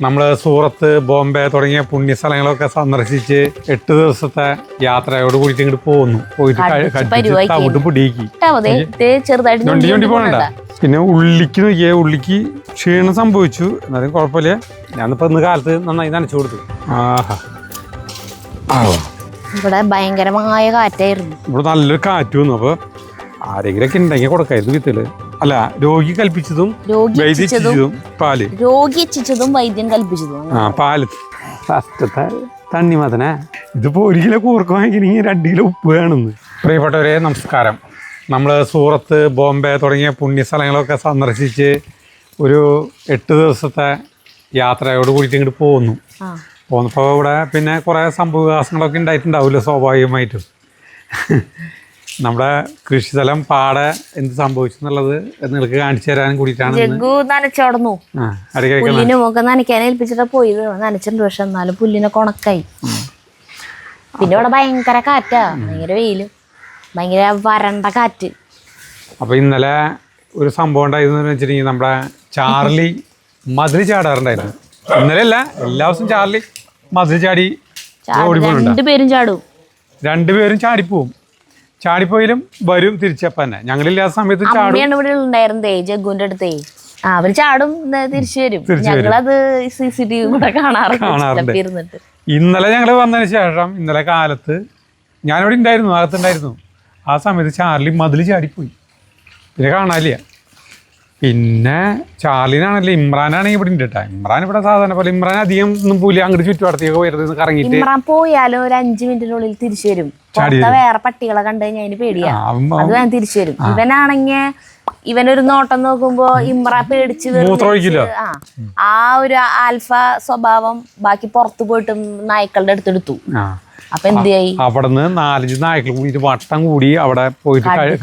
നമ്മൾ സൂറത്ത് ബോംബെ തുടങ്ങിയ പുണ്യ സ്ഥലങ്ങളൊക്കെ സന്ദർശിച്ച് എട്ട് ദിവസത്തെ യാത്രയോട് കൂടിയിട്ട് ഇങ്ങോട്ട് പോകുന്നു പോയിട്ട്. പിടിക്കി. ഞൊണ്ടി ഞൊണ്ടി പോകണ്ട. പിന്നെ ഉള്ളിക്ക് നോക്കിയേ ഉള്ളിക്ക് ക്ഷീണം സംഭവിച്ചു. എന്നാലും കുഴപ്പമില്ല. ഞാനിപ്പോ ഇന്ന് കാലത്ത് നന്നായി നനച്ചു കൊടുത്തു. ആഹാ. ഇവിടെ ഭയങ്കരമായ കാറ്റായിരുന്നു. ഇവിടെ നല്ലൊരു കാറ്റ് വന്നു. അപ്പൊ ആരെങ്കിലൊക്കെ ഉണ്ടെങ്കിൽ കൊടുക്കായിരുന്നു വിത്തൽ. അല്ല രോഗി കൽപ്പിച്ചതും രോഗി പാൽ. രോഗി ഇച്ഛിച്ചതും വൈദ്യം കൽപ്പിച്ചതും. ആ പാൽ. ഫസ്റ്റത്തെ തണ്ണിമതനെ ഇതിപ്പോ ഒരു കിലോ കൂർക്ക് വാങ്ങിക്കണമെങ്കിൽ രണ്ട് കിലോ ഉപ്പ് വേണമെന്ന് പ്രിയപ്പെട്ടവരെ നമസ്കാരം. നമ്മൾ സൂറത്ത് ബോംബെ തുടങ്ങിയ പുണ്യസ്ഥലങ്ങളൊക്കെ സന്ദർശിച്ച് ഒരു എട്ട് ദിവസത്തെ യാത്രയോട് കൂടിയിട്ട് ഇങ്ങോട്ട് പോകുന്നു ആ. പോന്നപ്പോൾ ഇവിടെ പിന്നെ കുറേ സംഭവവികാസങ്ങളൊക്കെ ഉണ്ടായിട്ടുണ്ടാവില്ല സ്വാഭാവികമായിട്ടും. നമ്മുടെ കൃഷിസ്ഥലം പാടെ എന്ത് സംഭവിച്ചു എന്നുള്ളത് നിങ്ങൾക്ക് കാണിച്ചു തരാനും കൂടിയിട്ടാണ് ജഗ്ഗു നനച്ചോടന്നു. പുല്ലിനും ഒക്കെ നനയ്ക്കാൻ ഏൽപ്പിച്ചിട്ട് പോയത്. നനച്ചിട്ടുണ്ട് പക്ഷെ എന്നാലും പുല്ലിനൊക്കെ ഉണക്കായി പിന്നെ ഇവിടെ ഭയങ്കര കാറ്റാ ഭയങ്കര വെയിൽ ഭയങ്കര വരണ്ട കാറ്റ്. അപ്പോൾ ഇന്നലെ ഒരു സംഭവം ഉണ്ടായിരുന്നു വെച്ചിട്ടുണ്ടെങ്കിൽ നമ്മുടെ ചാർലി മതിൽ ചാടാറുണ്ടായിരുന്നു. ഇന്നലെ അല്ല എല്ലാ ദിവസവും ചാർലി മതിൽ ചാടി രണ്ടുപേരും ചാടും. രണ്ടുപേരും ചാടിപ്പോവും. ചാടിപ്പോയാലും വരും തിരിച്ചപ്പ തന്നെ. ഞങ്ങളില്ലാത്ത സമയത്ത് അമ്മയാണ് ഇവിടെ ഉണ്ടായിരുന്നേ ജഗ്ഗുവിന്റെ അടുത്തേ. ആ അവർ ചാടും തിരിച്ചു വരും. ഞങ്ങളത് സി സി ടി വി കൂടെ കാണാറുണ്ട്. ഇന്നലെ ഞങ്ങൾ വന്നതിന് ശേഷം ഇന്നലെ കാലത്ത് ഞാനിവിടെ ഉണ്ടായിരുന്നു അകത്തുണ്ടായിരുന്നു ആ സമയത്ത് ചാർലി മതിൽ ചാടിപ്പോയി. പിന്നെ കാണാനില്ല. പിന്നെ ചാർലിനാണല്ലോ ഇമ്രാനാണെങ്കിൽ ഇവിടെ ഉണ്ട് കേട്ടോ ഇമ്രാൻ ഇവിടെ സാധാരണ പോലെ ഇമ്രാൻ അധികം ഒന്നും പോലും അങ്ങോട്ട് ചുറ്റുപാടത്തേക്ക് വരുന്നത് കറങ്ങിയിട്ട് ഇമ്രാൻ പോയാലോ ഒരു അഞ്ചു മിനിറ്റിനുള്ളിൽ തിരിച്ചു വരും. വേറെ പട്ടികളെ കണ്ടു കഴിഞ്ഞാൽ അതിന് പേടിയാ. അത് തിരിച്ചു വരും. ഇവനാണെങ്കിൽ ഇവനൊരു നോട്ടം നോക്കുമ്പോ ഇമ്ര പേടിച്ച് ആ. ഒരു ആൽഫ സ്വഭാവം ബാക്കി പുറത്തു പോയിട്ടും നായ്ക്കളുടെ അടുത്തെടുത്തു. അപ്പൊ എന്ത് ചെയ്യി അവിടെ നിന്ന് നാലഞ്ച് നായ്ക്കൾ കൂടിയിട്ട് വട്ടം കൂടി അവിടെ പോയിട്ട് കഴി-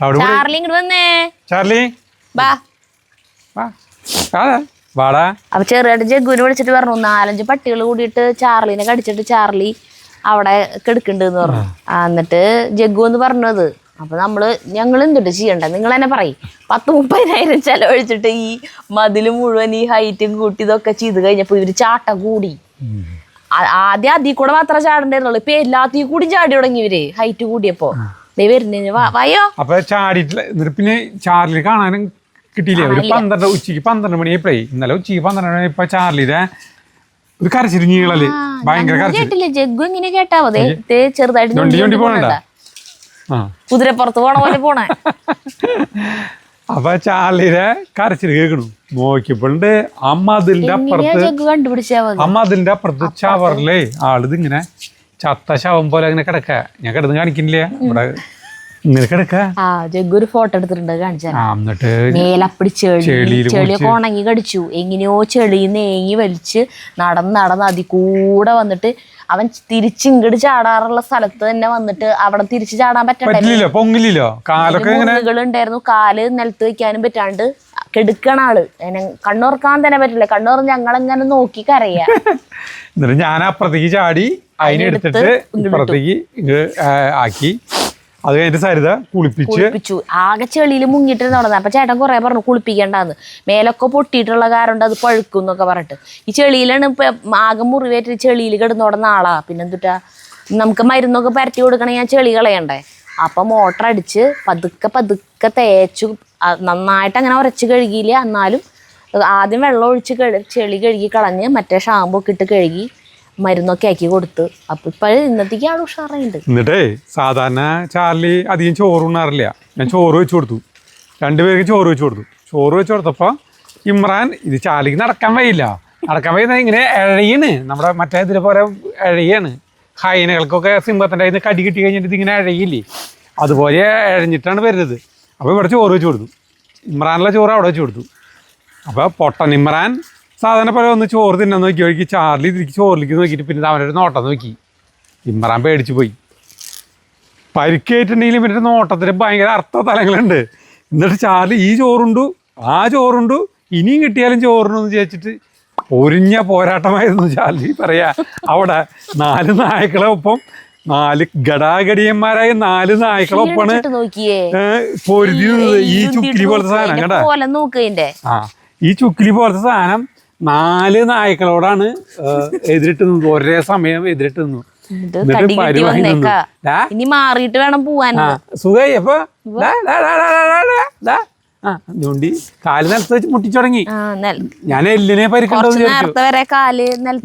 ചാർലി ഇങ്ങോട്ട് വന്നേ. ചാർലി? വാ. അതെ വാടാ. അപ്പൊ ചെറുതായിട്ട് ജഗ്ഗുവിനെ വിളിച്ചിട്ട് പറഞ്ഞു നാലഞ്ച് പട്ടികൾ കൂടിയിട്ട് ചാർലിനെ കടിച്ചിട്ട് ചാർലി അവിടെ കിടക്കുന്നുണ്ട് പറഞ്ഞു. എന്നിട്ട് ജഗ്ഗു എന്ന് പറഞ്ഞത് അപ്പൊ നമ്മൾ ഞങ്ങൾ എന്തുണ്ട് ചെയ്യണ്ട? നിങ്ങൾ തന്നെ പറയും. പത്ത് മുപ്പതിനായിരം ചെലവഴിച്ചിട്ട് ഈ മതിൽ മുഴുവൻ ഈ ഹൈറ്റും കൂട്ടി ഇതൊക്കെ ചെയ്ത് കഴിഞ്ഞപ്പോ ഇവർ ചാട്ടം കൂടി. ആദ്യം അതിൽ കൂടെ മാത്രമേ ചാടണ്ടായിരുന്നുള്ളൂ. ഇപ്പൊ എല്ലാത്തിൽ കൂടി ചാടി തുടങ്ങി ഇവർ ഹൈറ്റ് കൂടിയപ്പോ. ദേ വരുന്നതിന് വാ- വായോ? അപ്പൊ ചാടിയിട്ടില്ല. എന്നിട്ട് പിന്നെ ചാർലി കാണാനും കിട്ടിയില്ലേ. ഒരു പന്ത്രണ്ട് ഉച്ചയ്ക്ക് പന്ത്രണ്ട് മണിയായപ്പോഴേ ഇന്നലെ ഉച്ചയ്ക്ക് പന്ത്രണ്ട് മണി ഇപ്പൊ ചാർലിയുടെ ഒരു കരച്ചിരി നീളൽ. ഭയങ്കര കേട്ടില്ല. ജഗ്ഗു ഇങ്ങനെ കേട്ടാ മതി? ചെറുതായിട്ട് പോണണ്ട കുതിരപ്പുറത്ത് പോണ പോലെ പോണേ. അപ്പൊ ചാർലിയുടെ കരച്ചിൽ കേൾക്കണു. നോക്കിയപ്പോണ്ട് അമ്മ അതിന്റെ അപ്പുറത്ത് അമ്മ അതിന്റെ അപ്പുറത്ത് ചവറിലേ ആളിത് ഇങ്ങനെ ചത്ത ശവം പോലെ അങ്ങനെ കിടക്ക. ഞാൻ കിടന്ന് കാണിക്കുന്നില്ല. ഇവിടെ ഇങ്ങനെ കിടക്ക. ആ ജഗ്ഗു ഒരു ഫോട്ടോ എടുത്തിട്ടുണ്ട് കാണിച്ചാൽ ആ എന്നിട്ട് മേലപ്പടി ചെളി ചെളിയിൽ ചെളിയൊക്കെ ഉണങ്ങി കടിച്ചു. എങ്ങനെയോ ചെളി നേങ്ങി വലിച്ച് നടന്ന് നടന്ന് അതി കൂടെ വന്നിട്ട് അവൻ തിരിച്ച് ഇങ്ങോട്ട് ചാടാറുള്ള സ്ഥലത്ത് തന്നെ വന്നിട്ട് അവിടെ തിരിച്ച് ചാടാൻ പറ്റണ്ടേ പറ്റില്ലല്ലോ പൊങ്ങില്ലല്ലോ. കാലൊക്കെ ഇങ്ങനെ ഉണ്ടായിരുന്നു. കാൽ നിലത്ത് വെക്കാനും പറ്റാണ്ട് കെടുക്കണ ആൾ. എന്നെ കണ്ണുറക്കാൻ തന്നെ പറ്റില്ല. കണ്ണുറന്ന് ഞങ്ങളെങ്ങനെ നോക്കി കരയാ. എന്നിട്ട് ഞാൻ അപ്പുറത്തേക്ക് ചാടി അതിനെടുത്തിട്ട് ഇപ്പുറത്തേക്ക് ഇത് ആക്കി. അത് കഴിഞ്ഞിട്ട് സരിത കുളിപ്പിച്ച് കുളിപ്പിച്ചു. ആകെ ചെളിയിൽ മുങ്ങിയിട്ട് നടന്നത് അപ്പൊ ചേട്ടൻ കുറെ പറഞ്ഞു കുളിപ്പിക്കണ്ടെന്ന്. മേലൊക്കെ പൊട്ടിയിട്ടുള്ള കാരണം അത് പഴുക്കും എന്നൊക്കെ പറഞ്ഞിട്ട്. ഈ ചെളിയിലാണ് ഇപ്പൊ ആകെ മുറിവേറ്റ് ചെളിയിൽ കിടന്നോടുന്ന ആളാ. പിന്നെ എന്തുട്ടാ? നമുക്ക് മരുന്നൊക്കെ പരത്തി കൊടുക്കണേ ഞാൻ ചെളി കളയണ്ടേ? അപ്പൊ മോട്ടർ അടിച്ച് പതുക്കെ പതുക്കെ തേച്ചു. നന്നായിട്ട് അങ്ങനെ ഉരച്ച് കഴുകിയില്ല. എന്നാലും ആദ്യം വെള്ളം ഒഴിച്ച് ചെളി കഴുകി കളഞ്ഞ് മറ്റേ ഷാമ്പു ഒക്കെ ഇട്ട് കഴുകി മരുന്നൊക്കെ ആക്കി കൊടുത്ത്. അപ്പൊ ഇപ്പൊ ഇന്നത്തേക്ക് ആൾ ഉഷാറായിണ്ട്. എന്നിട്ടേ സാധാരണ ചാർലി അധികം ചോറ് ഉണ്ണാറില്ല. ഞാൻ ചോറ് വെച്ച് കൊടുത്തു. രണ്ടുപേർക്ക് ചോറ് വെച്ച് കൊടുത്തു. ചോറ് വെച്ച് കൊടുത്തപ്പോൾ ഇമ്രാൻ ഇത് ചാർലിക്ക് നടക്കാൻ വയ്യില്ല. നടക്കാൻ വയ്യുന്ന ഇങ്ങനെ ഇഴയാണ് നമ്മുടെ മറ്റേ ഇതിലെ പോലെ ഇഴയാണ് ഹൈനകൾക്കൊക്കെ സിംഹത്തിന്റെ കയ്യിൽ നിന്ന് കടി കിട്ടി കഴിഞ്ഞിട്ട് ഇതിങ്ങനെ ഇഴയില്ലേ അതുപോലെ ഇഴഞ്ഞിട്ടാണ് വരുന്നത്. അപ്പോൾ ഇവിടെ ചോറ് വെച്ച് കൊടുത്തു. ഇമ്രാനുള്ള ചോറ് അവിടെ വെച്ച് കൊടുത്തു. അപ്പോൾ പൊട്ടൻ ഇമ്രാൻ സാധാരണ പോലെ ഒന്ന് ചോറ് തിന്നാൻ നോക്കി ഒഴുക്കി ചാർലി തിരിച്ച് ചോറിലേക്ക് നോക്കിയിട്ട് പിന്നെ അവനൊരു നോട്ടം നോക്കി. ഇമ്രാൻ പേടിച്ചു പോയി. പരിക്കേറ്റുണ്ടെങ്കിലും പിന്നെ നോട്ടത്തിന് ഭയങ്കര അർത്ഥ തലങ്ങളുണ്ട് എന്നിട്ട് ചാർലി ഈ ചോറുണ്ടു ആ ചോറുണ്ടു ഇനിയും കിട്ടിയാലും ചോറുണ്ടെന്ന് ചോദിച്ചിട്ട് പൊരിഞ്ഞ പോരാട്ടമായിരുന്നു ചാർലി പറയാ. അവിടെ നാല് നായ്ക്കളെ ഒപ്പം നാല് ഗടാഗടിയന്മാരായ നാല് നായ്ക്കളെ ഒപ്പാണ് നോക്കിയേ. ഏ, പൊരുതി ഈ ചുക്കിലി പോലത്തെ സാധനം കേട്ടാ ആ ഈ ചുക്കിലി പോലത്തെ സാധനം നാല് നായ്ക്കളോടാണ് എതിരിട്ട് നിന്നു ഒരേ സമയം എതിരിട്ട് നിന്നു. ഇനി മാറിയിട്ട് വേണം പോവാൻ. സുഖായി. അപ്പൊ അതുകൊണ്ട് കാൽ നിലത്ത് വെച്ച് മുട്ടിച്ചു തുടങ്ങി. ഞാൻ എല്ലിനെ പരിക്കണ്ടെന്ന്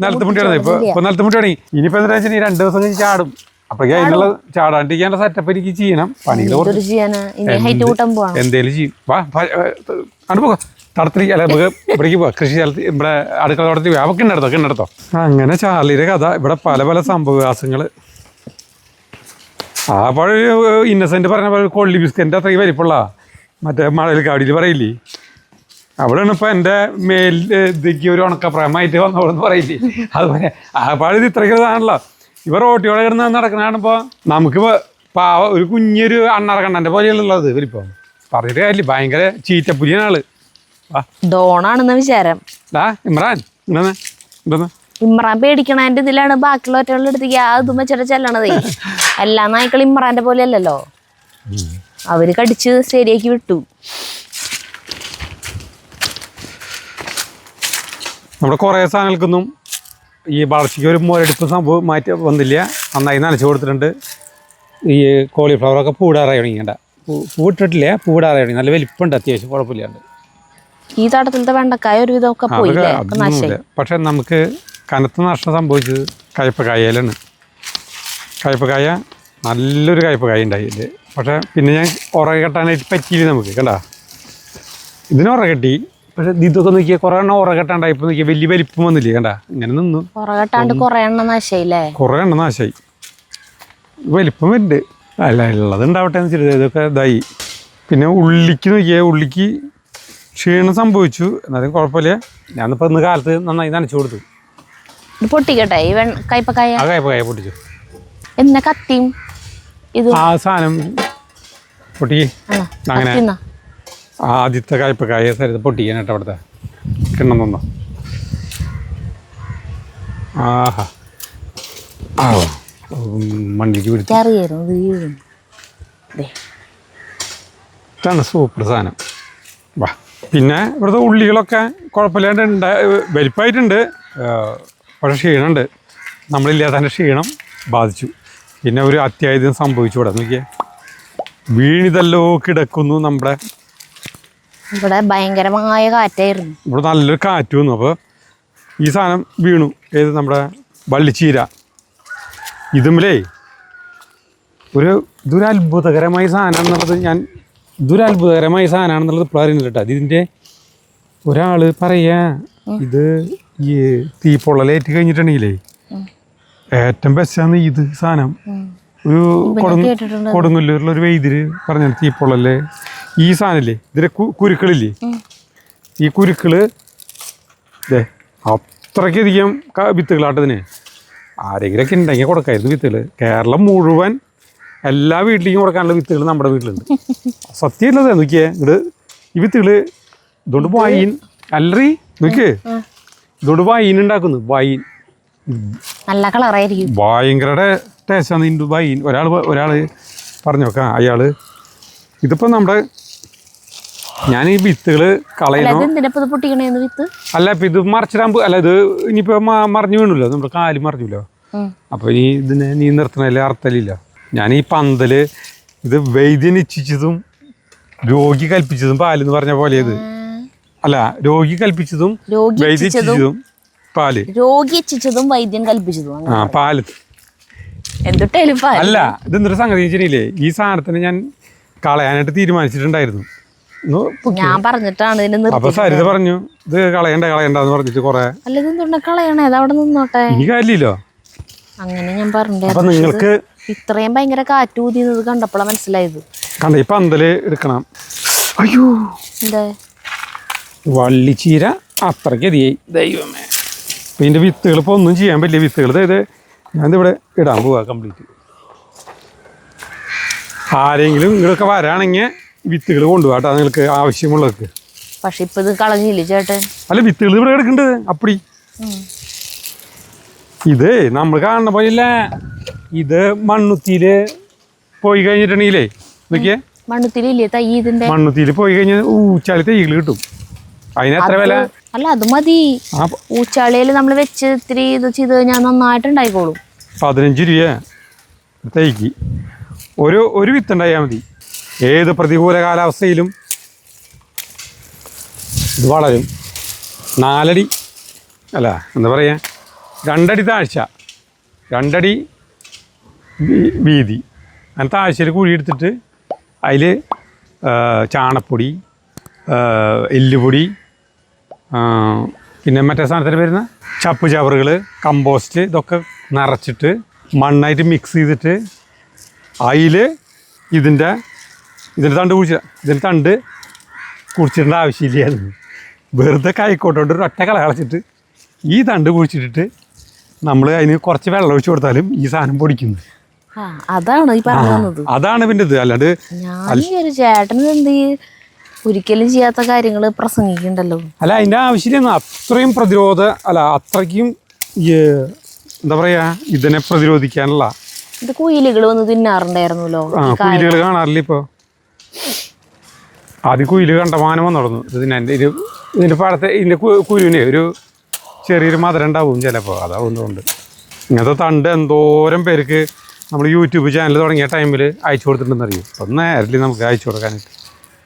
നിലത്ത് മുട്ടി ഇപ്പൊ ഇപ്പൊ നിലത്ത് മുട്ടി തുടങ്ങി. ഇനിയിപ്പോ എന്താ വെച്ചാൽ രണ്ടു ദിവസം കഴിഞ്ഞ് ചാടും. അപ്പോഴേക്കും അതിനുള്ള ചാടാണ്ടിരിക്കാനുള്ള സെറ്റപ്പ് എനിക്ക് ചെയ്യണം. പണികൾ എന്തേലും ചെയ്യും. വാ പോകാം തടത്തിരി അല്ല നമുക്ക് ഇവിടേക്ക് പോവാം. കൃഷി സ്ഥലത്ത് ഇവിടെ അടുക്കള തോട്ടത്തിൽ പോവാം. അവക്ക് കിണടത്തോ കിണടത്തോ അങ്ങനെ ചാർലിയുടെ കഥ. ഇവിടെ പല പല സംഭവവികാസങ്ങൾ ആ പഴയ ഇന്നസെന്റ് പറഞ്ഞ പോലെ കൊള്ളി ബിസ്ക്കറ്റിന്റെ അത്രയും വലിപ്പുള്ള മറ്റേ മഴയിൽ കാടിയിൽ പറയില്ലേ? അവിടെയാണ് ഇപ്പൊ എന്റെ മേൽ ഇതിക്ക് ഒരു ഉണക്കപ്രേമായിട്ട് വന്നവളെന്ന് പറയില്ലേ? അതുപോലെ ആ പഴയത് ഇത്രയ്ക്ക് ഇതാണല്ലോ ഇവ ഓട്ടിയോടെ കിടന്ന് നടക്കുന്ന കാണുമ്പോൾ പാവ ഒരു കുഞ്ഞൊരു അണ്ണറക്കണ്ണന്റെ അത് ഇവരിപ്പം പറഞ്ഞിട്ട് കാര്യമില്ല. ഭയങ്കര ചീറ്റപ്പുലിയാണ് ആൾ. ഡോണാണെന്ന വിചാരം. ഇമ്രാൻ. പേടിക്കണ എന്റെ ഇമ്രാൻ പേടിക്കണതിന്റെ ഇതിലാണ് ബാക്കിയുള്ള ഒറ്റകളുടെ അടുത്തേക്ക് ആ ഇതും വെച്ചിട്ട് ചെല്ലണതേ. എല്ലാ നായ്ക്കളും ഇമ്രാന്റെ പോലെ അല്ലല്ലോ അവർ കടിച്ച് ശരിയാക്കി വിട്ടു. നമ്മുടെ കുറേ സാധനങ്ങൾക്കൊന്നും ഈ വളർച്ചയ്ക്ക് ഒരു മുരടിപ്പ് സംഭവം മാറ്റി വന്നില്ല. നന്നായി നനച്ചു കൊടുത്തിട്ടുണ്ട്. ഈ കോളിഫ്ലവറൊക്കെ പൂടാറായി തുടങ്ങിയണ്ട പൂട്ടിട്ടില്ലേ പൂടാറായി തുടങ്ങി. നല്ല വലിപ്പമുണ്ട് അത്യാവശ്യം കുഴപ്പമില്ലാണ്ട്. ഈ തോട്ടത്തിലത്തെ വെണ്ടക്കായ ഒരു വിധമൊക്കെ അതൊക്കെ പോയില്ലേ? ഒക്കെ പക്ഷെ നമുക്ക് കനത്ത നഷ്ടം സംഭവിച്ചത് കയ്പക്കായയിലാണ് കയ്പക്കായ നല്ലൊരു കയ്പക്കായ ഉണ്ടായി പക്ഷെ പിന്നെ ഞാൻ ഉറക കെട്ടാനായിട്ട് പറ്റിയില്ല നമുക്ക് കണ്ടാ? ഇതിന് ഉറ കെട്ടി. പക്ഷെ ഇതൊക്കെ നോക്കിയാൽ കുറെ എണ്ണം ഉറ കെട്ടാണ്ടായപ്പോൾ നോക്കിയാൽ വലിയ വലിപ്പം വന്നില്ലേ കണ്ടാ? ഇങ്ങനെ നിന്നു. കുറെ എണ്ണം നാശായില്ലേ? കുറേ എണ്ണം നാശമായി വലിപ്പം വരുന്നുണ്ട്. അല്ല ഉള്ളത് ഉണ്ടാവട്ടെ എന്ന് വെച്ചിട്ട് ഇതൊക്കെ ഇതായി. പിന്നെ ഉള്ളിക്ക് നോക്കിയാൽ ഉള്ളിക്ക് ക്ഷീണം സംഭവിച്ചു. എന്നാലും കുഴപ്പമില്ല. ഞാനിപ്പോൾ ഇന്ന് കാലത്ത് നന്നായി നനച്ചു കൊടുത്തു. ഇത് പൊട്ടിക്കട്ടെ? ഈ വെൺ കയ്പക്കായ ആ കയ്പ കയ്പ പൊട്ടിച്ചു. എന്നെ കത്തിയും ഇത്. ആ സാധനം പൊട്ടി. ആണോ? അങ്ങനെ ആദ്യത്തെ കയ്പക്കായ സരിത പൊട്ടിക്കാനായിട്ട് അവിടുത്തെ കിണ്ണം തന്നോ. ആഹാ. ആ മണ്ണിലേക്ക് പിടിച്ചു. അറിയായിരുന്നു ഇതാണ് സൂപ്പർ സാധനം. വാ. പിന്നെ ഇവിടുത്തെ ഉള്ളികളൊക്കെ കുഴപ്പമില്ലാണ്ട് ഉണ്ട് വലിപ്പമായിട്ടുണ്ട് പക്ഷേ ക്ഷീണമുണ്ട് നമ്മളില്ലാത്തതിന്റെ ക്ഷീണം ബാധിച്ചു. പിന്നെ ഒരു അത്യാഹിതം സംഭവിച്ചു ഇവിടെ. നോക്കിയേ. വീണിതല്ലോ കിടക്കുന്നു നമ്മുടെ. ഇവിടെ ഭയങ്കരമായ കാറ്റായിരുന്നു. ഇവിടെ നല്ലൊരു കാറ്റ് വന്നു. അപ്പോൾ ഈ സാധനം വീണു. ഏത് നമ്മുടെ വള്ളിച്ചീര. ഇതുമില്ലേ ഒരു ഇതൊരു അത്ഭുതകരമായ സാധനം എന്നുള്ളത് ഞാൻ ഇതൊരു അത്ഭുതകരമായ സാധനമാണെന്നുള്ളത് ഇപ്പോൾ അറിയുന്നില്ല കേട്ടോ. ഇതിന്റെ ഒരാൾ പറയാ ഇത് ഈ തീപ്പൊള്ളലേറ്റ് കഴിഞ്ഞിട്ടുണ്ടെങ്കിലേ ഏറ്റവും ബെസ്റ്റാണ് ഇത് സാധനം. ഒരു കൊടുങ്ങ കൊടുങ്ങല്ലൂരിലൊരു ഒരു വൈദ്യര് പറഞ്ഞു തീപ്പൊള്ളല്ലേ? ഈ സാധനമില്ലേ ഇതിലെ കുരുക്കളില്ലേ? ഈ കുരുക്കൾ അത്രയ്ക്കധികം വിത്തുകളാട്ടതിന് ആരെങ്കിലൊക്കെ ഉണ്ടെങ്കിൽ കൊടുക്കായിരുന്നു വിത്തുകൾ കേരളം മുഴുവൻ എല്ലാ വീട്ടിലേക്കും കൊടുക്കാനുള്ള വിത്തുകൾ നമ്മുടെ വീട്ടിലുണ്ട്. സത്യമല്ലത് നോക്കിയേ ഇത് ഈ വിത്തുകൾ ഇതുകൊണ്ട് വൈൻ അല്ലറി നോക്കിയേ ഇതുകൊണ്ട് വൈൻ ഉണ്ടാക്കുന്നു വൈൻ. നല്ല കളറായിരിക്കും. ഭയങ്കര ടേസ്റ്റാണ് ഇതിന്റെ വൈൻ. ഒരാൾ ഒരാൾ പറഞ്ഞു നോക്കാം അയാൾ ഇതിപ്പോൾ നമ്മുടെ ഞാൻ ഈ വിത്തുകൾ ഇത് അല്ല ഇപ്പം ഇത് മറിച്ചിടാൻ അല്ല ഇത് ഇനിയിപ്പോൾ മറിഞ്ഞു വീണല്ലോ നമ്മുടെ കാൽ മറിഞ്ഞല്ലോ. അപ്പോൾ ഇനി ഇതിനെ നീ നിർത്തണല്ലേ അർത്ഥമില്ല. ഞാൻ ഈ പന്തൽ ഇത് വൈദ്യൻ ഇച്ഛിച്ചതും രോഗി കൽപ്പിച്ചതും പാലെന്ന് പറഞ്ഞ പോലെ ഇത് അല്ല രോഗി കൽപ്പിച്ചതും വൈദ്യിച്ചതും വൈദ്യ ഇച്ഛിച്ചതും പാൽ. രോഗി ഇച്ഛിച്ചതും വൈദ്യൻ കൽപ്പിച്ചതും. ആ പാൽ. എന്തുട്ടേലും ഇത് അല്ല ഇതെന്തൊരു സംഗതി വെച്ചിട്ടില്ലേ ഈ സാധനത്തിന് ഞാൻ കളയാനായിട്ട് തീരുമാനിച്ചിട്ടുണ്ടായിരുന്നു. ഞാൻ പറഞ്ഞിട്ടാണ് അപ്പൊ സരിത പറഞ്ഞു ഇത് കളയണ്ട കളയണ്ടെന്ന് പറഞ്ഞിട്ട് കൊറേ അല്ല ഇത് കളയണേ അവിടെ നിന്നോട്ടെ. ഇനി കാര്യമില്ലല്ലോ. അങ്ങനെ ഞാൻ പറഞ്ഞു അപ്പൊ നിങ്ങൾക്ക് ഇത്രയും ഭയങ്കര കാറ്റ് ഊതിയത് കണ്ടപ്പോഴാണ് മനസ്സിലായത്. കണ്ട ഇപ്പൊ പന്തൽ എടുക്കണം. അയ്യോ. എന്താ? വള്ളിച്ചീര അത്രയ്ക്ക് അതിയായി ദൈവമേ ഇതിന്റെ വിത്തുകൾ ഇപ്പൊ ഒന്നും ചെയ്യാൻ പറ്റില്ല. വിത്തുകൾ അതായത് ഞാനിവിടെ ഇടാൻ പോവാ കംപ്ലീറ്റ് ആരെങ്കിലും ഇങ്ങോട്ടൊക്കെ വരാണെങ്കിൽ വിത്തുകൾ കൊണ്ടുപോകാട്ടോ നിങ്ങൾക്ക് ആവശ്യമുള്ളവർക്ക്. പക്ഷെ ഇപ്പൊ ഇത് കളഞ്ഞില്ലേ ചേട്ടൻ? അല്ല വിത്തുകൾ ഇവിടെ കിടക്കണ്ടത് അപ്പടി. ഇത് നമ്മൾ കാണുന്ന പോലില്ല ഇത് മണ്ണുത്തിയിൽ പോയി കഴിഞ്ഞിട്ടുണ്ടെങ്കിലേ നോക്കിയേ. മണ്ണുത്തിലില്ലേ തൈ ഇതിന്റെ? മണ്ണുത്തിയിൽ പോയി കഴിഞ്ഞാൽ ഊച്ചാളി തൈകൾ കിട്ടും. അതിന് എത്ര വില? അല്ല അത് മതി. ഊച്ചാളിയിൽ നമ്മൾ വെച്ച് ഇത്തിരി ഇത് ചെയ്ത് കഴിഞ്ഞാൽ നന്നായിട്ട് ഉണ്ടായിക്കോളും. പതിനഞ്ച് രൂപ തൈക്ക്. ഒരു ഒരു വിത്ത് ഉണ്ടായാൽ മതി. ഏത് പ്രതികൂല കാലാവസ്ഥയിലും ഇത് വളരും. നാലടി. അല്ല എന്താ പറയുക രണ്ടടി താഴ്ച. രണ്ടടി വീതി. അങ്ങനെ താഴ്ചയിൽ കുഴി എടുത്തിട്ട് അതിൽ ചാണപ്പൊടി എല്ലുപൊടി പിന്നെ മറ്റേ സാധനത്തിന് വരുന്ന ചപ്പ് ചവറുകൾ കമ്പോസ്റ്റ് ഇതൊക്കെ നിറച്ചിട്ട് മണ്ണായിട്ട് മിക്സ് ചെയ്തിട്ട് അതിൽ ഇതിന്റെ ഇതിന്റെ തണ്ട് കുഴിച്ച ഇതിന്റെ തണ്ട് കുഴിച്ചിടേണ്ട ആവശ്യമില്ലായിരുന്നു വെറുതെ കൈക്കോട്ടോണ്ട് ഒരു ഒറ്റ കള കളച്ചിട്ട് ഈ തണ്ട് കുഴിച്ചിട്ടിട്ട് നമ്മൾ അതിന് കുറച്ച് വെള്ളം ഒഴിച്ച് കൊടുത്താലും ഈ സാധനം പൊടിക്കുന്നു. അതാണ് ഈ പറഞ്ഞത് അതാണ് പിന്നെ ഇത്. അല്ലാണ്ട് ഞാൻ ഒരു ചേട്ടന് എന്ത് ഒരിക്കലും ചെയ്യാത്ത കാര്യങ്ങൾ പ്രസംഗിക്കണ്ടല്ലോ. അല്ല അതിന്റെ ആവശ്യമില്ല അത്രയും പ്രതിരോധ അല്ല അത്രയ്ക്കും എന്താ പറയാ ഇതിനെ പ്രതിരോധിക്കാനുള്ള. ഇത് കുയിലുകൾ വന്ന് തിന്നാറുണ്ടായിരുന്നല്ലോ. ആ കുയിലുകൾ കാണാറില്ല ഇപ്പോൾ ആദ്യം കുയിൽ കണ്ടമാനം വന്നു തുടങ്ങും ഇതിന് എന്റെ ഒരു ഇതിന്റെ പാടത്തെ ഇതിന്റെ കുരുവിനെ ഒരു ചെറിയൊരു മധുരം ഉണ്ടാവും ചിലപ്പോൾ അതാവുന്നതുകൊണ്ട് ഇങ്ങനത്തെ തണ്ട് എന്തോരം പേർക്ക് നമ്മൾ യൂട്യൂബ് ചാനൽ തുടങ്ങിയ ടൈമിൽ അയച്ചു കൊടുത്തിട്ടുണ്ടെന്ന് അറിയും അപ്പം നേരത്തെ നമുക്ക് അയച്ചു കൊടുക്കാനായിട്ട്.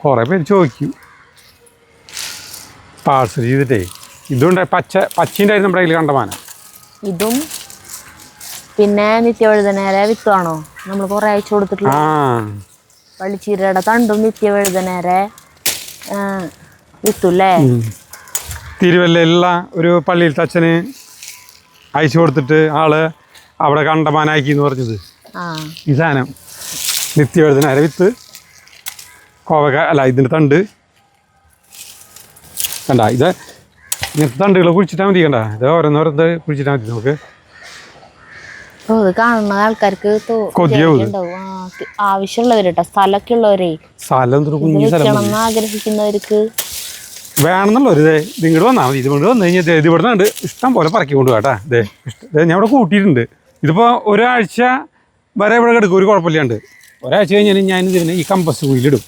കുറേ പേര് ചോദിക്കും. പാഴ്സൽ ചെയ്തിട്ടേ. ഇതുണ്ട് പച്ച പച്ചിന്റെ ആയിരുന്നു നമ്മുടെ കയ്യിൽ കണ്ടമാനം ഇതും പിന്നെ നിത്യവഴുതനേര വിത്താണോ നമ്മൾ കുറെ അയച്ചു കൊടുത്തിട്ടുള്ള ആ. പള്ളിച്ചീരയുടെ തണ്ടും നിത്യവഴുതനേര വിത്തല്ലേ? തിരുവല്ലയിലുള്ള ഒരു പള്ളിയിൽ അച്ഛന് അയച്ചു കൊടുത്തിട്ട് ആൾ അവിടെ കണ്ടമാനാക്കി എന്ന് പറഞ്ഞത്. ഈ സാധനം. നിത്യവഴുതന അരവിത്ത് കോവക അല്ല ഇതിന്റെ തണ്ട്. കണ്ട ഇത് ഇങ്ങനത്തെ തണ്ടുകൾ കുഴിച്ചിട്ടാൽ മതി കണ്ട. ഇത് ഓരോന്നോരോന്ന് കുഴിച്ചിട്ടാൽ മതി നമുക്ക്. കാണുന്ന ആൾക്കാർക്ക് ആവശ്യമുള്ളവര് സ്ഥലമൊക്കെ ഉള്ളവരെ. സ്ഥലം ആഗ്രഹിക്കുന്നവർക്ക് വേണമെന്നുള്ള ഒരു ഇതേ ഇങ്ങോട്ട് വന്നാൽ മതി. ഇത് കൊണ്ട് വന്നു കഴിഞ്ഞാൽ ഇത് ഇവിടെ നിന്നുണ്ട് ഇഷ്ടം പോലെ പറക്കി കൊണ്ട് കേട്ടാ. ഇതേ ഇതേ ഞാൻ ഇവിടെ കൂട്ടിയിട്ടുണ്ട്. ഇതിപ്പോൾ ഒരാഴ്ച വരെ ഇവിടെ കിടക്കും ഒരു കുഴപ്പമില്ലാണ്ട്. ഒരാഴ്ച കഴിഞ്ഞാൽ ഞാൻ ഇതിന് ഈ കമ്പസ് കുയിലിടും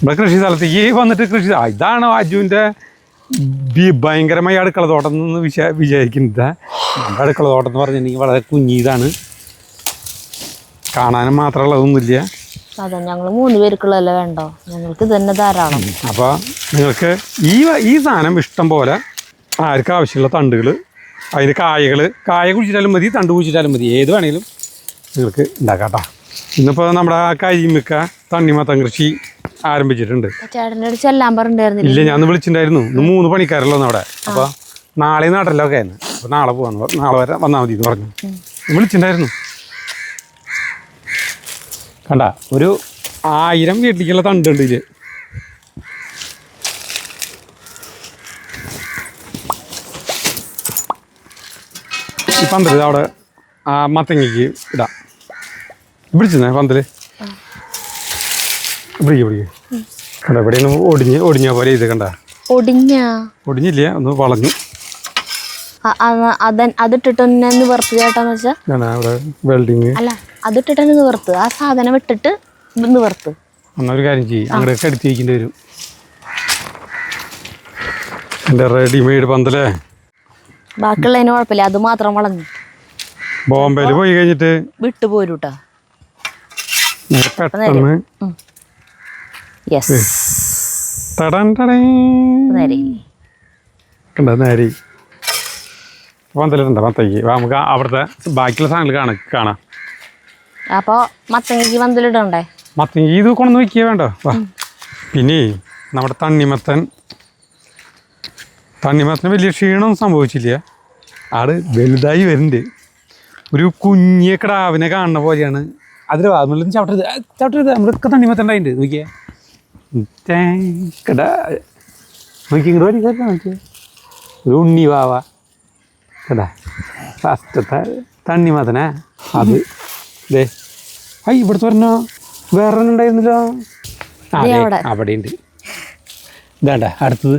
ഇവിടെ കൃഷി സ്ഥലത്ത് ഈ വന്നിട്ട് കൃഷി ഇതാണ് അജുവിന്റെ ഭയങ്കരമായ അടുക്കള തോട്ടം എന്ന് വിചാ വിചാരിക്കുന്നത്. നമ്മുടെ അടുക്കള തോട്ടം എന്ന് പറഞ്ഞിട്ടുണ്ടെങ്കിൽ വളരെ കുഞ്ഞിതാണ്. കാണാനും മാത്രമുള്ളതൊന്നുമില്ല. അതെ ഞങ്ങൾ മൂന്ന് പേർക്കുള്ളതല്ലേ വേണ്ടോ? ഞങ്ങൾക്ക് തന്നെ ധാരാളം. അപ്പോൾ നിങ്ങൾക്ക് ഈ ഈ സാധനം ഇഷ്ടം പോലെ ആർക്ക് ആവശ്യമുള്ള തണ്ടുകൾ അതിന് കായകൾ കായ കുഴിച്ചിട്ടാലും മതി തണ്ട് കുഴിച്ചിട്ടാലും മതി ഏത് വേണമെങ്കിലും നിങ്ങൾക്ക് ഉണ്ടാക്കാം കേട്ടോ. ഇന്നിപ്പോൾ നമ്മുടെ ആ കരിമിക്ക തണ്ണിമത്തം കൃഷി ആരംഭിച്ചിട്ടുണ്ട്. ചെല്ലാൻ ഇല്ല ഞാൻ വിളിച്ചിട്ടുണ്ടായിരുന്നു. ഇന്ന് മൂന്ന് പണിക്കാരല്ലോ അവിടെ. അപ്പോൾ നാളെ നാട്ടിലൊക്കെ ആയിരുന്നു. അപ്പോൾ നാളെ പോകാന്ന് നാളെ വരെ വന്നാൽ മതി എന്ന് പറഞ്ഞു വിളിച്ചിട്ടുണ്ടായിരുന്നു. കണ്ട ഒരു ആയിരം വീട്ടിലേക്കുള്ള തണ്ടുണ്ട് ഇതിൽ ഈ പന്തൽ അവിടെ ആ മത്തങ്ങയ്ക്ക് ഇടാം. പിടിച്ചേ പന്തൽ? പിടിക്കുക പിടിക്കുക കണ്ട എവിടെയാണ് ഒടിഞ്ഞ് ഒടിഞ്ഞ പോലെ ഇത് കണ്ട. ഒടിഞ്ഞ? ഒടിഞ്ഞില്ല ഒന്ന് വളഞ്ഞു. അതിട്ടിട്ട് ചേട്ടാന്ന് വെച്ചാ? ഇതാണ് അവിടെ വെൽഡിങ്. അല്ല അതിട്ടിട്ട് നിവർത്ത്. ആ സാധനം ഇട്ടിട്ട് നിവർത്ത്. ഒരു കാര്യം ചെയ്യും. വരും. എന്റെ റെഡിമെയ്ഡ് പന്തലേ. ബാക്കിയുള്ളതിന് കുഴപ്പമില്ല. അത് മാത്രം വളഞ്ഞു. ബോംബെയിൽ പോയി കഴിഞ്ഞിട്ട് വിട്ടു പോരൂട്ടാ. പെട്ടെന്ന് യെസ് നമുക്ക് അവിടുത്തെ ബാക്കിയുള്ള സാധനങ്ങൾ കാണാം. അപ്പോൾ മത്തങ്ങയ്ക്ക് പന്തലിടണ്ടേ മത്തങ്ങ ഇത് കൊണ്ടു വയ്ക്കുക വേണ്ട? വാ. പിന്നെ നമ്മുടെ തണ്ണിമത്തൻ. തണ്ണിമത്തന് വലിയ ക്ഷീണം സംഭവിച്ചില്ല. ആൾ വലുതായി വരുന്നുണ്ട്. ഒരു കുഞ്ഞിയ കിടാവിനെ കാണുന്ന പോലെയാണ്. അതിൽ വാതിലും ചവിട്ടരുത്. ചവിട്ടരുത്. നമ്മളൊക്കെ തണ്ണിമത്തൻ അതിന്റെ നോക്കിയേ. കിടാ. നോക്കി ഇങ്ങോട്ട് വരി കേട്ടോ നോക്കിയേ. ഒരു ഉണ്ണി വാവ കേട്ടാ ഫസ്റ്റത്തെ തണ്ണിമത്തനാ. അത് ദേ. ഐ ഇവിടുത്തെ പറഞ്ഞോ വേറെ ഉണ്ടായിരുന്നല്ലോ? അവിടെ. അവിടെ. ഉണ്ട് ഇതാണ്ട അടുത്തത്.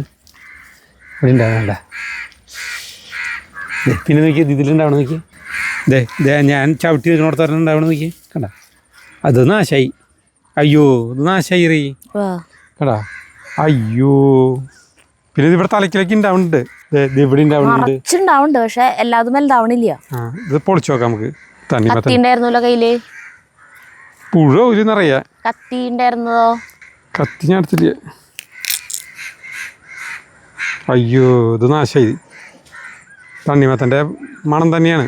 ഇവിടെ ഉണ്ടാകണ്ട പിന്നെ നോക്കിയത് ഇതിലുണ്ടാവണം നോക്കി ദേ ദേ ഞാൻ ചവിട്ടി നിൽക്കണോടത്ത് ഒരെണ്ണം ഉണ്ടാവണം നോക്കി കണ്ട? അത് നാശായി. അയ്യോ ഇത് നാശായി റീ. കടാ അയ്യോ. പിന്നെ ഇവിടെ തലക്കിലേക്ക് ഉണ്ടാവുന്നുണ്ട്. ഇവിടെ ഉണ്ടാവുന്നുണ്ട്. പക്ഷെ എല്ലാതും ഇത് പൊളിച്ചു നോക്കാം നമുക്ക്. കത്തി ഉണ്ടായിരുന്നല്ലോ കയ്യിൽ? പുഴ ഒരു നിറയെ കത്തി ഉണ്ടായിരുന്നതോ കത്തി ഞാൻ എടുത്തില്ല അയ്യോ ഇത് നാശമായി തണ്ണിമത്തന്റെ മണം തന്നെയാണ്.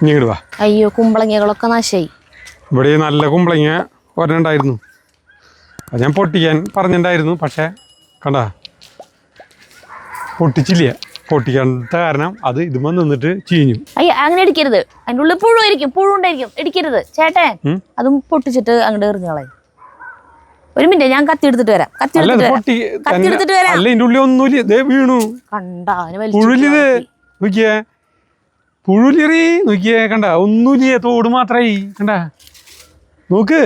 ഇങ്ങോട്ട് വാ. അയ്യോ കുമ്പളങ്ങകളൊക്കെ നാശായി. ഇവിടെ നല്ല കുമ്പളങ്ങ ഒരെണ്ണുണ്ടായിരുന്നു അത് ഞാൻ പൊട്ടിക്കാൻ പറഞ്ഞിട്ടുണ്ടായിരുന്നു പക്ഷേ കണ്ട പൊട്ടിച്ചില്ല. പൊട്ടിക്കാത്ത കാരണം അത് ഇതുമ്പോൾ നിന്നിട്ട് ചീഞ്ഞു. അയ്യോ അങ്ങനെ ഇടിക്കരുത് അതിന്റെ ഉള്ളിൽ പുഴു ആയിരിക്കും പുഴു ഉണ്ടായിരിക്കും. ഇടിക്കരുത് ചേട്ടേ അതും പൊട്ടിച്ചിട്ട് അങ്ങോട്ട് എറിഞ്ഞോളെ ഒരു മിനിറ്റ് ഞാൻ കത്തി എടുത്തിട്ട് വരാം. കത്തി എടുത്തിട്ട് വരാം. കത്തി എടുത്തിട്ട് വരാം. അല്ല ഇതിന്റെ ഉള്ളിൽ ഒന്നുമില്ല. ദേ വീണു. കണ്ട അതിനെ വലിച്ചു പുഴുലിത് നോക്കിയേ. പുഴുലിറി നോക്കിയേ കണ്ട? ഒന്നുമില്ലേ തോട് മാത്രമായി കണ്ട? നോക്ക്.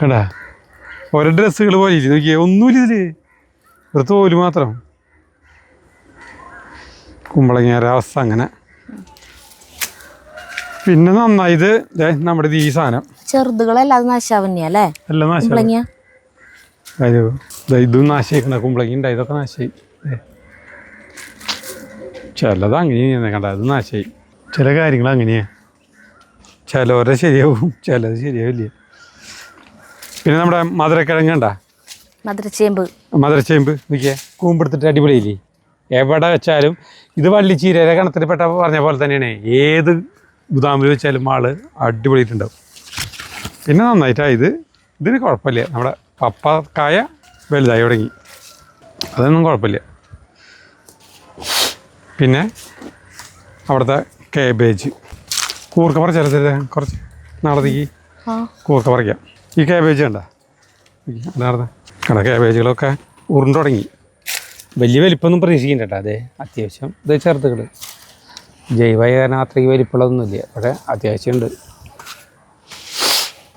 കണ്ട? ഓരോ ഡ്രസ്സുകൾ പോലെ? നോക്കിയേ ഒന്നുമില്ല ഇതിൽ. ഒരു തോൽ മാത്രം. കുമ്പളങ്ങേര അവസ്ഥ അങ്ങനെ. പിന്നെ നന്നായി ദേ നമ്മുടെ ഈ സാധനം. ചെറുതുകളല്ലാതെ നാശാവന്നെയാ അല്ലേ? എല്ലാം നാശം കുമ്പളങ്ങിയ അയ്യോ ദാ ഇതും നാശിക്കണ കുമ്പളങ്ങി ഉണ്ടായി ഇതൊക്കെ നാശായി. ചിലത് അങ്ങനെയാണ് കണ്ട അത് നാശായി. ചില കാര്യങ്ങൾ അങ്ങനെയാ. ചിലവരെ ശരിയാവും ചിലത് ശരിയാവില്ല. പിന്നെ നമ്മുടെ മധുരക്കിഴങ്ങ് കണ്ട? മധുരച്ചേമ്പ്. മധുരച്ചേമ്പ് നോക്കിയേ. കൂമ്പെടുത്തിട്ട് അടിപൊളിയില്ലേ എവിടെ വെച്ചാലും ഇത് വള്ളിച്ചീരയുടെ ഗണത്തിൽപ്പെട്ട പെട്ട പറഞ്ഞ പോലെ തന്നെയാണ്. ഏത് ഗുദാമിൽ വെച്ചാലും ആൾ അടിപൊളിയിട്ടുണ്ടാവും പിന്നെ നന്നായിട്ടാ ഇത്. ഇതിന് കുഴപ്പമില്ല. നമ്മുടെ പപ്പക്കായ വലുതായി തുടങ്ങി. അതൊന്നും കുഴപ്പമില്ല. പിന്നെ അവിടുത്തെ കേബേജ് കൂർക്ക പറിച്ചാലേ കുറച്ച് നാളത്തേക്ക് കൂർക്ക പറിക്കാം. ഈ കേബേജ് കണ്ട? അതാണ് കണ്ട കേബേജുകളൊക്കെ ഉരുണ്ട് തുടങ്ങി. വലിയ വലിപ്പമൊന്നും പ്രതീക്ഷിക്കണ്ട കേട്ടോ അതെ അത്യാവശ്യം. ഇത് ചേർത്തുകൾ ജൈവ കാരണം അത്രയ്ക്ക് വലിപ്പമുള്ളതൊന്നുമില്ല. ഇവിടെ അത്യാവശ്യമുണ്ട്.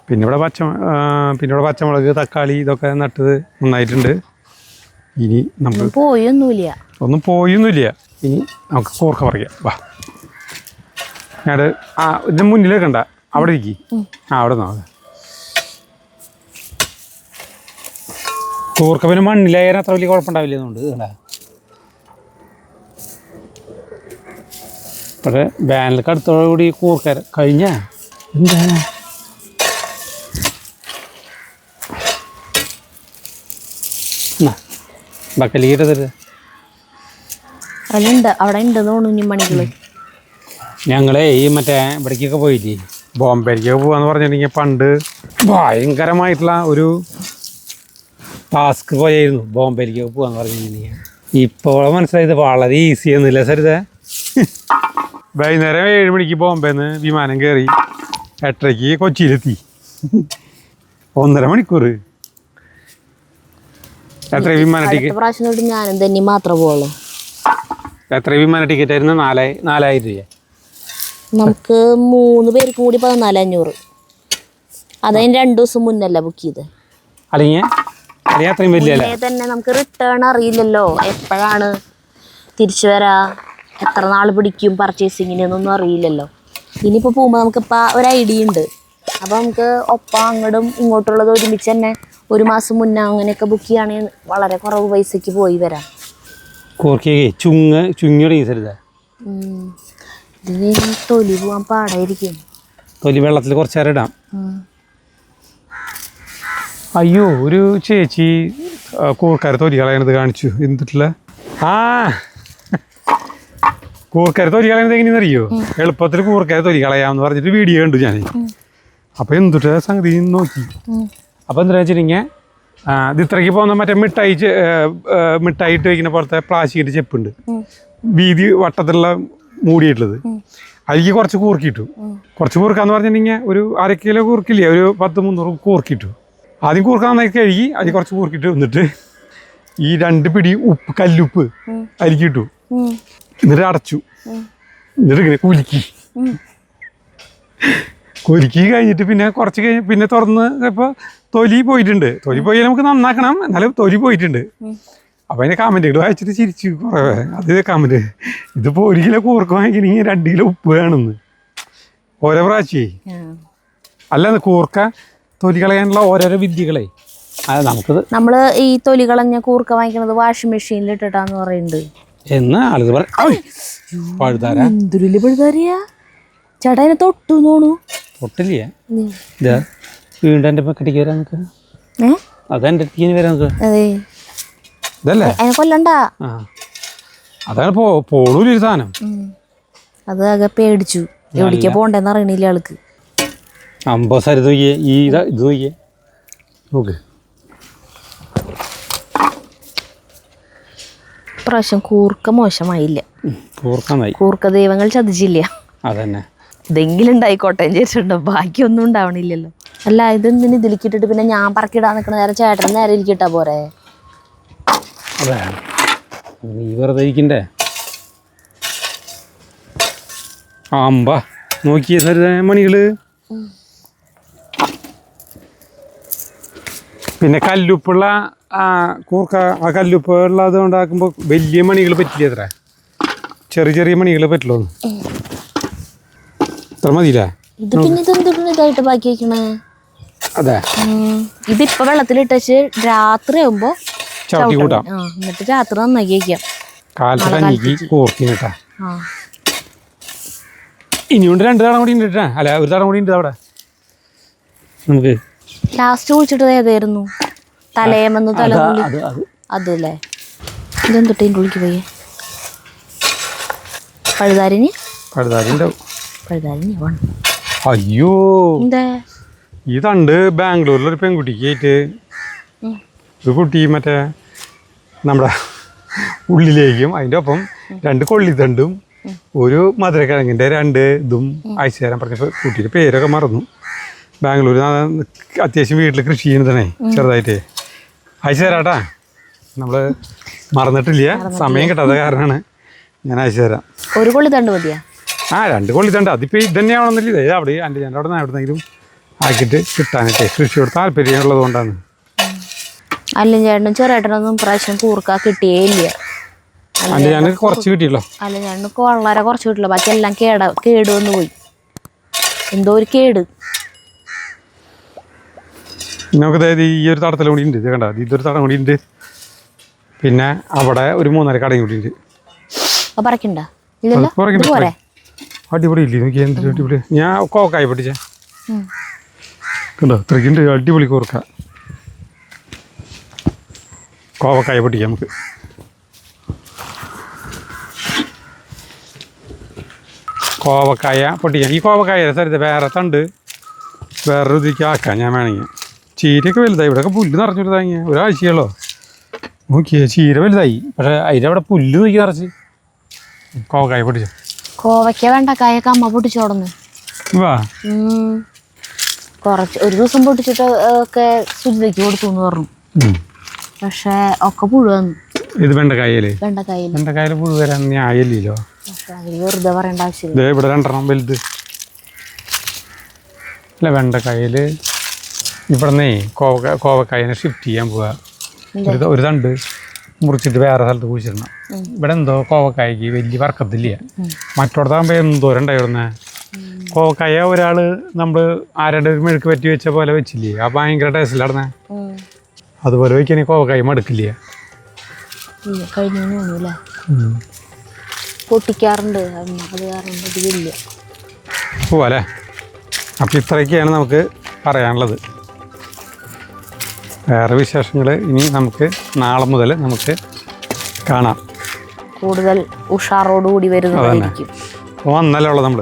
പിന്നെ ഇവിടെ പച്ച പിന്നെ ഇവിടെ പച്ചമുളക് തക്കാളി ഇതൊക്കെ നട്ടത് നന്നായിട്ടുണ്ട്. ഇനി നമ്മൾ പോയൊന്നുമില്ല. ഒന്നും പോയൊന്നുമില്ല. ഇനി നമുക്ക് കൂർക്ക പറിക്കാം. വാ. ഞാൻ ആ ഇതിന് മുന്നിലേക്ക് കണ്ട അവിടെ ഇരിക്കി. ആ അവിടെ നിന്നാ. കൂർക്ക പിന്നെ മണ്ണിലായാലും അത്ര വലിയ കുഴപ്പമുണ്ടാവില്ല എന്നുണ്ട് കണ്ട? പക്ഷേ വേനൽക്ക് അടുത്തോടുകൂടി കൂർക്ക കഴിഞ്ഞ എന്താ ബക്കലിക്കിട്ട് തരുത് അതിലുണ്ട് അവിടെ ഉണ്ടെന്ന് തോന്നുന്നു മണികൾ. ഞങ്ങളെ ഈ മറ്റേ ഇവിടേക്കൊക്കെ പോയില്ലേ? ബോംബേക്കൊക്കെ പോവാന്ന് പറഞ്ഞിട്ടുണ്ടെങ്കിൽ പണ്ട് ഭയങ്കരമായിട്ടുള്ള ഒരു ടാസ്ക് പോയായിരുന്നു. ബോംബെയിലേക്ക് പോകാന്ന് പറഞ്ഞിട്ടുണ്ടെങ്കിൽ ഇപ്പോൾ മനസ്സിലായത് വളരെ ഈസി ഒന്നുമില്ല സരിത? വൈകുന്നേരം ഏഴ് മണിക്ക് ബോംബെന്ന് വിമാനം കയറി എട്ടരയ്ക്ക് കൊച്ചിയിലെത്തി. ഒന്നര മണിക്കൂർ. എത്ര വിമാന ടിക്കറ്റ് പ്രാവശ്യം ഞാൻ ഞാനും തന്നെ മാത്രമേ പോകുള്ളൂ എത്ര വിമാന ടിക്കറ്റ് ആയിരുന്നു? നാലായി നാലായിരം രൂപ നമുക്ക് മൂന്ന് പേർ കൂടി പതിനാലഞ്ഞൂറ് അതായത് അതതിന് രണ്ടു ദിവസം മുന്നല്ല ബുക്ക് ചെയ്ത് അല്ലെങ്കിൽ അത്രയും വലിയ അല്ല. തന്നെ നമുക്ക് റിട്ടേൺ അറിയില്ലല്ലോ. എപ്പോഴാണ് തിരിച്ചു വരാ? എത്ര നാൾ പിടിക്കും പർച്ചേസിങ്ങിന് എന്നൊന്നും അറിയില്ലല്ലോ. ഇനിയിപ്പോൾ പോകുമ്പോൾ നമുക്കിപ്പോൾ ഒരു ഐഡിയ ഉണ്ട്. അപ്പോൾ നമുക്ക് ഒപ്പം അങ്ങോട്ടും ഇങ്ങോട്ടുള്ളത് ഒരുമിച്ച് തന്നെ ഒരു മാസം മുന്നേ അങ്ങനെയൊക്കെ ബുക്ക് ചെയ്യുകയാണെങ്കിൽ വളരെ കുറവ് പൈസക്ക് പോയി വരാം. ചുങ്ങ്. ഇതിന് തൊലി പോകാൻ പാടായിരിക്കും. തൊലി വെള്ളത്തിൽ കുറച്ചേരം ഇടാം. അയ്യോ ഒരു ചേച്ചി കൂർക്കാര തൊലി കളയണത് കാണിച്ചു. എന്തിട്ടില്ല? ആ. കൂർക്കാര തൊലി കളയണത് എങ്ങനെയെന്ന് അറിയോ? എളുപ്പത്തിൽ കൂർക്കരത്തോരി തൊലി കളയാമെന്ന് പറഞ്ഞിട്ട് വീഡിയോ കണ്ടു ഞാൻ അപ്പോൾ എന്തുട്ടാ സംഗതി നോക്കി. അപ്പൊ അപ്പോൾ എന്താ വെച്ചിട്ടുണ്ടെങ്കിൽ ഇത് ഇത്രയ്ക്ക് പോകുന്ന മറ്റേ മിഠായി മിഠായി ഇട്ട് വയ്ക്കുന്ന പോലത്തെ പ്ലാസ്റ്റിക്കിന്റെ ചെപ്പുണ്ട്. വീതി വട്ടത്തിലുള്ള മൂടിയിട്ടുള്ളത്. അതിലേക്ക് കുറച്ച് കൂർക്കിയിട്ടു. കുറച്ച് കൂർക്കാന്ന് പറഞ്ഞിട്ടുണ്ടെങ്കിൽ ഒരു അര കിലോ കൂർക്കില്ലേ? ഒരു പത്ത് മുന്നൂറ് കൂർക്കിട്ടു ആദ്യം കൂർക്കാന്നൊക്കെ കഴുകി അതിൽ കുറച്ച് കൂർക്കിട്ട് വന്നിട്ട് ഈ രണ്ട് പിടി ഉപ്പ് കല്ലുപ്പ് അരിക്കിട്ടു എന്നിട്ട് അടച്ചു. എന്നിട്ട് ഇങ്ങനെ കുലുക്കി. കുലുക്കി കഴിഞ്ഞിട്ട് പിന്നെ കുറച്ച് കഴിഞ്ഞ് പിന്നെ തുറന്ന് ഇപ്പോൾ തൊലി പോയിട്ടുണ്ട്. തൊലി പോയി നമുക്ക് നന്നാക്കണം. എന്നാലും തൊലി പോയിട്ടുണ്ട്. അപ്പം അതിന്റെ കമന്റുകൾ വായിച്ചിട്ട് ചിരിച്ചു കുറേ അത് കമന്റ്. ഇതിപ്പോൾ ഒരു കിലോ കൂർക്ക വാങ്ങിക്കണമെങ്കിൽ രണ്ട് കിലോ ഉപ്പ് വേണമെന്ന് ഓരോ പ്രാവശ്യേ. അല്ല അല്ലാന്ന് കൂർക്ക തൊലി കളയാനുള്ള ഓരോരോ വിദ്യകളെ. അത് നമുക്കത് നമ്മൾ ഈ തൊലി കളഞ്ഞ കൂർക്ക വാങ്ങിക്കുന്നത് വാഷിംഗ് മെഷീനിൽ ഇട്ടിട്ടാന്ന് പറയുന്നത് എന്ന് ആളുകൾ പറ പഴുതാര? എന്തൊരു പഴുതാരിയാ? ചേട്ടാ അതിനെ തൊട്ടു തോണു തൊട്ടില്ല? ഇതാ വീണ്ടും എന്റെ പക്കത്തേക്ക് വരാൻ നമുക്ക്. അതെന്റെ അടുത്തേക്ക് വരാൻ നമുക്ക്. ഇതല്ലേ? കൊല്ലണ്ട. അതാണ് പോ പോണൂല സാധനം. അത് ആകെ പേടിച്ചു. എവിടേക്കാ പോണ്ടെന്ന് അറിയണില്ല ആൾക്ക്. അമ്പത് തൂക്കിയേ നോക്കിയേ ഈ ഇതാ ഇത് നോക്കിയേ നോക്ക് പ്രാവശ്യം കൂർക്ക മോശമായില്ല. കൂർക്കമായി. കൂർക്ക ദൈവങ്ങൾ ചതിച്ചില്ല. അതന്നെ. ഇതെങ്കിലും ഉണ്ടായിക്കോട്ടെ ചേച്ചിട്ടുണ്ടോ ബാക്കിയൊന്നും ഉണ്ടാവണില്ലല്ലോ. അല്ല ഇതെന്തിന് ഇതിലിക്കിട്ടിട്ട് പിന്നെ ഞാൻ പറക്കിടാൻ നിൽക്കുന്ന നേരം ചേട്ടൻ നേരെ ഇരിക്കട്ടാ പോരെ? അതെ. നീ വെറുതെ ഇരിക്കണ്ടേ? ആ അമ്പ. നോക്കിയേ മണികൾ. പിന്നെ കല്ലുപ്പുള്ള കൂർക്ക ആ കല്ലുപ്പ് ഉള്ളത് ഉണ്ടാക്കുമ്പോൾ വലിയ മണികൾ പറ്റില്ല അത്ര? ചെറിയ ചെറിയ മണികൾ പറ്റുള്ളൂ അത്ര മതിയില്ലേ? ഇത് പിന്നെ ഇതെന്തിട്ട് ഇതായിട്ട് ബാക്കി വെക്കണേ? അതെ. ഇതിപ്പോ ഇതിപ്പോ വെള്ളത്തിലിട്ടച്ച് രാത്രി ആകുമ്പോ ചവിട്ടി കൂട്ടാം. എന്നിട്ട് രാത്രി നന്നാക്കി വെക്കാം. കാലത്ത് ആ. ഇനിയുണ്ട് രണ്ട് തടം കൂടി ഉണ്ട് അല്ല ഒരു തടം കൂടി ഉണ്ട് അവിടെ. നമുക്ക് ലാസ്റ്റ് കുളിച്ചിട്ട് ഏതായിരുന്നു തലയമെന്ന് തല അത് അത് അത്. അതല്ലേ? ഇതെന്തൊട്ട് ഇതിന്റെ ഉള്ളിക്ക് പോയി? പഴുതാരിഞ്ഞ് പഴുതാരിന് അയ്യോ. ഇതണ്ട് ബാംഗ്ലൂരിലൊരു പെൺകുട്ടിക്ക് ആയിട്ട് ഒരു കുട്ടി മറ്റേ നമ്മുടെ ഉള്ളിലേക്കും അതിന്റെ ഒപ്പം രണ്ട് കൊള്ളിത്തണ്ടും ഒരു മധുരക്കിഴങ്ങിന്റെ രണ്ട് ഇതും അയച്ചു തരാൻ പറഞ്ഞ കുട്ടിയുടെ പേരൊക്കെ മറന്നു. ബാംഗ്ലൂർ അത്യാവശ്യം വീട്ടിൽ കൃഷി ചെയ്യുന്നതാണേ ചെറുതായിട്ട്. അയച്ചു തരാട്ടാ നമ്മൾ മറന്നിട്ടില്ല. സമയം കിട്ടാത്ത കാരണമാണ് ഞാൻ അയച്ചു തരാം. ഒരു കൊള്ളി തണ്ട് മതിയാ? ആ രണ്ട് കൊള്ളിത്തണ്ട് അതിപ്പോൾ ഇത് തന്നെയാണെന്നില്ല ഇത് അവിടെ എന്റെ ഞാൻ അവിടെ നിന്ന് എവിടെന്നെങ്കിലും ആക്കിയിട്ട് കിട്ടാനായിട്ടേ. കൃഷിയോട് താല്പര്യമുള്ളത് കൊണ്ടാണ്. അല്ല ചേട്ടനും ചെറുേട്ടനൊന്നും പ്രാവശ്യം കൂർക്ക കിട്ടിയേ ഇല്ല. അല്ല ഞാൻ കുറച്ച് കിട്ടിയല്ലോ. അല്ല ഞാൻ വളരെ കുറച്ച് കിട്ടില്ല ബാക്കി എല്ലാം കേട കേട് വന്നു പോയി. എന്തോ ഒരു കേട്. നമുക്ക് അതായത് ഈ ഒരു തടത്തിൽ കൂടി ഉണ്ട്. ഇത് കണ്ട? ഇതൊരു തടം കൂടി ഉണ്ട്. പിന്നെ അവിടെ ഒരു മൂന്നര കടയും കൂടി ഉണ്ട്. അടിപൊളി ഇല്ലേ? നോക്കി എന്തൊരു അടിപൊളി. ഞാൻ കോക്കായി പഠിച്ചേ കണ്ടോ? കണ്ടോ ഇത്രയ്ക്കുണ്ട് അടിപൊളി കോർക്ക കോവക്കായ പൊട്ടിക്കാം നമുക്ക്. കോവക്കായ പൊട്ടിക്കാം. ഈ കോവക്കായ സ്ഥലത്ത് വേറെ തണ്ട് വേറൊരു ഇതിക്കാക്കാം ആക്കാം ഞാൻ വേണമെങ്കിൽ. ചീരയൊക്കെ വലുതായി. ഇവിടെയൊക്കെ പുല്ല് നിറഞ്ഞൊരു താങ്ങിയ ഒരാഴ്ചയുള്ളോ നോക്കിയ ചീര വലുതായി. പക്ഷെ അതിന്റെ അവിടെ പുല്ല് നോക്കി നിറച്ച്. കോവക്കായ പൊടിച്ചു കോവയ്ക്ക കായൊക്കെ അമ്മ പൊട്ടിച്ചോടന്ന് വാ. കുറച്ച് ഒരു ദിവസം പൊട്ടിച്ചിട്ട് ഒക്കെ സുജിതയ്ക്ക് കൊടുത്തു എന്ന് പറഞ്ഞു. പക്ഷെ ഒക്കെ പുഴുവന്നു ഇത് വെണ്ടക്കായല്ലേ വെണ്ടക്കായൽ വെണ്ടക്കായൽ പുഴു വരാൻ അതിന് വെറുതെ പറയേണ്ട ആവശ്യമില്ല. ദേ ഇവിടെ രണ്ടെണ്ണം വലുത്. അല്ല വെണ്ടക്കായൽ ഇവിടുന്നേ കോവക്ക കോവക്കായനെ ഷിഫ്റ്റ് ചെയ്യാൻ പോവുക ഒരു ഒരു തണ്ട് മുറിച്ചിട്ട് വേറെ സ്ഥലത്ത് കുഴിച്ചിടണം. ഇവിടെ എന്തോ കോവക്കായക്ക് വലിയ വർക്കത്തില്ല. മറ്റോടത്താകുമ്പോൾ എന്തോരം ഉണ്ടായിരുന്നേ കോവക്കായ ഒരാൾ നമ്മൾ ആരുടെ ഒരു മെഴുക്ക് പറ്റി വെച്ച പോലെ വെച്ചില്ലേ? ആ ഭയങ്കര ടേസ്റ്റിലായിരുന്നേ ഉം. അതുപോലെ വെക്കാൻ കോവക്കായ മടുക്കില്ല. പൊട്ടിക്കാറുണ്ട്. പോവാല്ലേ അപ്പോൾ ഇത്രയൊക്കെയാണ് നമുക്ക് പറയാനുള്ളത്. വേറെ വിശേഷങ്ങൾ ഇനി നമുക്ക് നാളെ മുതൽ നമുക്ക് കാണാം. കൂടുതൽ ഉഷാറോടുകൂടി വരുന്നതായിരിക്കും അപ്പോൾ വന്നല്ലേ ഉള്ളത് നമ്മൾ